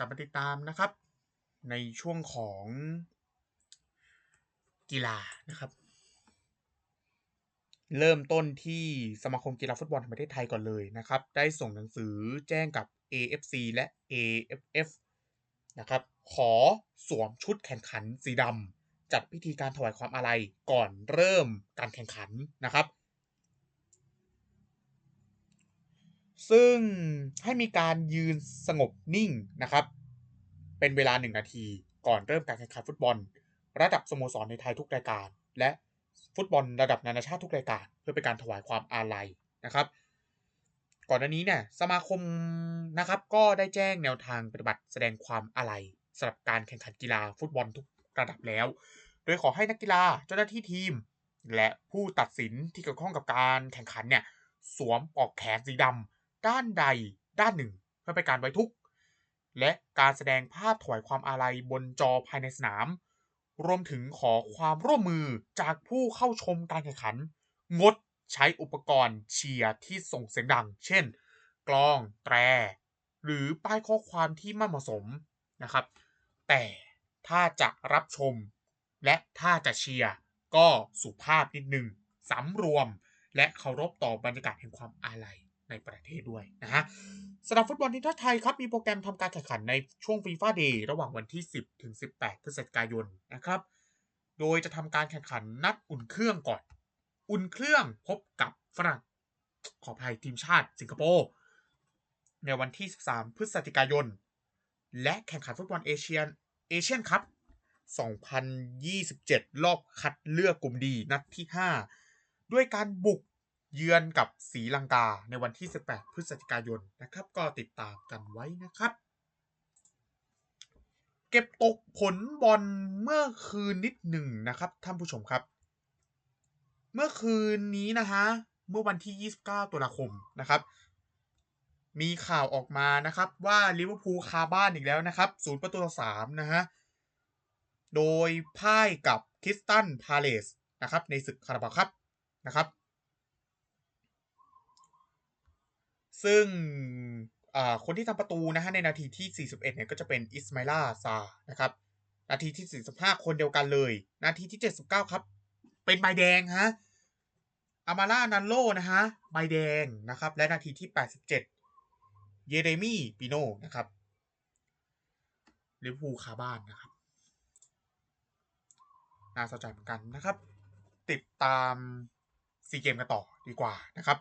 ลับมาติดตามนะครับ ในช่วงของกีฬานะครับ เริ่มต้นที่สมาคมกีฬาฟุตบอลแห่งประเทศไทยก่อนเลยนะครับ ได้ส่งหนังสือแจ้งกับ AFC และ AFF นะครับ ขอสวมชุดแข่งขันสีดำจัดพิธีการถวายความอาลัยก่อนเริ่มการแข่งขันนะครับ ซึ่งให้มีการยืนสงบนิ่งนะครับ เป็นเวลาหนึ่งนาทีก่อนเริ่มการแข่งขันฟุตบอล ระดับสโมสรในไทยทุกรายการ และฟุตบอลระดับนานาชาติทุกรายการ เพื่อเป็นการถวายความอาลัยนะครับ ก่อนหน้านี้เนี่ยสมาคมนะครับก็ได้แจ้งแนวทางปฏิบัติแสดงความอาลัยสำหรับการแข่งขันกีฬาฟุตบอลทุกระดับแล้ว โดยขอให้นักกีฬาเจ้าหน้าที่ทีม และผู้ตัดสินที่เกี่ยวข้องกับการแข่งขันเนี่ยสวมปลอกแขนสีดำ ด้านใดด้านหนึ่ง เพื่อเป็นการไว้ทุกข์และการแสดงภาพถวายความอาลัยบนจอภายในสนาม รวมถึงขอความร่วมมือจากผู้เข้าชมการแข่งขัน งดใช้อุปกรณ์เชียร์ที่ส่งเสียงดัง เช่น กลอง แตร หรือป้ายข้อความที่ไม่เหมาะสมนะครับ แต่ถ้าจะรับชม และถ้าจะเชียร์ก็สุภาพนิดนึงสำรวม และเคารพต่อบรรยากาศแห่งความอาลัย ในประเทศด้วยนะฮะสำหรับฟุตบอลทีมชาติไทยครับ มีโปรแกรมทำการแข่งขันในช่วงฟีฟ่าเดย์ระหว่างวันที่ 10 ถึง 18 พฤศจิกายนนะครับ โดยจะทำการแข่งขันนัดอุ่นเครื่องก่อน อุ่นเครื่องพบกับฝรั่งขออภัยทีมชาติสิงคโปร์ในวันที่ 13 พฤศจิกายน และแข่งขันฟุตบอลเอเชียนเอเชียนคัพ2027 รอบคัดเลือกกลุ่มดีนัดที่ 5 ด้วยการบุก เยือนกับศรีลังกาในวันที่ 18 พฤศจิกายนนะครับ ก็ติดตามกันไว้นะครับ เก็บตกผลบอลเมื่อคืนนิดหนึ่งนะครับท่านผู้ชมครับ เมื่อคืนนี้นะฮะเมื่อวันที่ 29 ตุลาคมนะครับ มีข่าวออกมานะครับว่าลิเวอร์พูลคาบ้านอีกแล้วนะครับศูนย์ประตูต่อสามนะฮะโดยพ่ายกับคริสตันพาเลสนะครับในศึกคาราบาครับนะครับ ซึ่งคนที่ทำประตูนะฮะในนาทีที่ 41 เนี่ยก็จะเป็นอิสมาลาซานะครับนาทีที่ 45 คนเดียวกันเลย นาทีที่ 79 ครับ เป็นใบแดงฮะอามาล่านันโลนะฮะใบแดงนะครับ และนาทีที่ 87 เยเรมีปิโนนะครับลิเวอร์พูลคาบ้านนะครับน่าสนใจเหมือนกันนะครับ ติดตามซีเกมกันต่อดีกว่านะครับ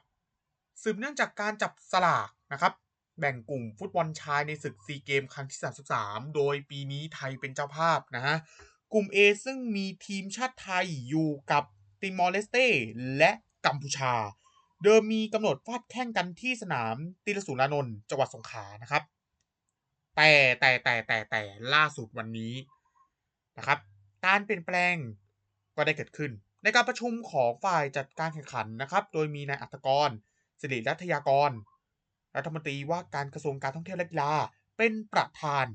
สืบเนื่องจากการจับสลากนะครับ แบ่งกลุ่มฟุตบอลชายในศึกซีเกมครั้งที่ 33 โดยปีนี้ไทยเป็นเจ้าภาพนะฮะ กลุ่ม A ซึ่งมีทีมชาติไทยอยู่กับติมอร์เลสเต้และกัมพูชา เดิมมีกำหนดฟาดแข่งกันที่สนามติรสุรานนท์จังหวัดสงขลานะครับ แต่แต่แต่แต่แต่ล่าสุดวันนี้นะครับ การเปลี่ยนแปลงก็ได้เกิดขึ้น ในการประชุมของฝ่ายจัดการแข่งขันนะครับ โดยมีนายอัตกร สิริรัตยากร รัฐมนตรีว่าการกระทรวงการท่องเที่ยวและกีฬาเป็นประธาน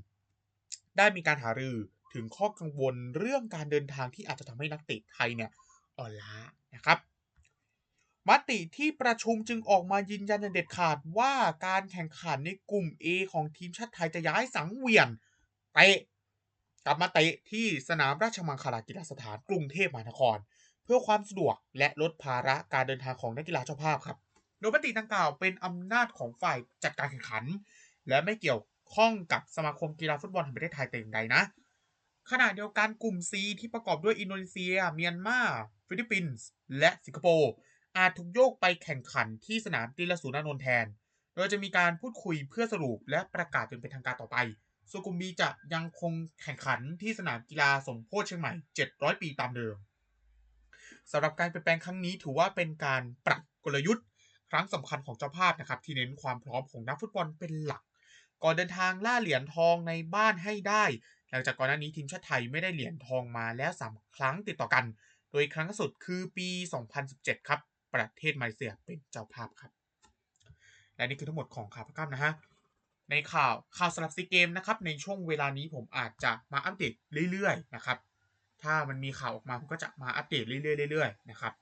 ได้มีการหารือถึงข้อกังวลเรื่องการเดินทางที่อาจจะทำให้นักเตะไทยเนี่ยอ่อนล้านะครับมติที่ประชุมจึงออกมายืนยันอย่างเด็ดขาดว่าการแข่งขันในกลุ่ม A ของทีมชาติไทยจะย้ายสังเวียนเตะกลับมาเตะที่สนามราชมังคลากีฬาสถานกรุงเทพมหานคร เพื่อความสะดวกและลดภาระการเดินทางของนักกีฬาเจ้าภาพครับ ยมติดังกล่าวเป็นอำนาจของฝ่ายจัดการแข่งขัน และไม่เกี่ยวข้องกับสมาคมกีฬาฟุตบอลแห่งประเทศไทยแต่อย่างใดนะ ขณะเดียวกันกลุ่ม C ที่ประกอบด้วยอินโดนีเซีย เมียนมา ฟิลิปปินส์และสิงคโปร์อาจถูกโยกไปแข่งขันที่สนามติลสุรานนท์แทน โดยจะมีการพูดคุยเพื่อสรุปและประกาศจนเป็นทางการต่อไปส่วนกลุ่ม B จะยังคงแข่งขันที่สนามกีฬาสมโพธิเชียงใหม่ 700 ปีตามเดิมสำหรับการเปลี่ยนแปลงครั้งนี้ถือว่าเป็นการปรับกลยุทธ์ รั้งสำคัญของเจ้าภาพนะครับที่เน้นความพร้อมของนักฟุตบอลเป็นหลัก ก่อนเดินทางล่าเหรียญทองในบ้านให้ได้ หลังจากก่อนหน้านี้ทีมชาติไทยไม่ได้เหรียญทองมาแล้ว 3 ครั้งติดต่อกัน โดยครั้งสุดคือปี 2017 ครับ ประเทศมาเลเซียเป็นเจ้าภาพครับ และนี่คือทั้งหมดของข่าวพักก้ามนะฮะในข่าวข่าวสำหรับซีเกมนะครับในช่วงเวลานี้ผมอาจจะมาอัปเดตเรื่อยๆนะครับถ้ามันมีข่าวออกมาผมก็จะมาอัปเดตเรื่อยๆเรื่อยๆนะครับ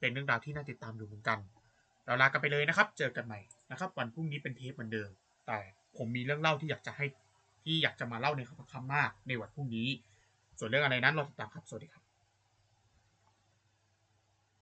เป็นเรื่องราวที่น่าติดตามอยู่เหมือนกัน เราลากันไปเลยนะครับ เจอกันใหม่นะครับ วันพรุ่งนี้เป็นเทปเหมือนเดิม แต่ผมมีเรื่องเล่าที่อยากจะให้ที่อยากจะมาเล่าในคำคำมากในวันพรุ่งนี้ ส่วนเรื่องอะไรนั้นเราติดตามครับ สวัสดีครับ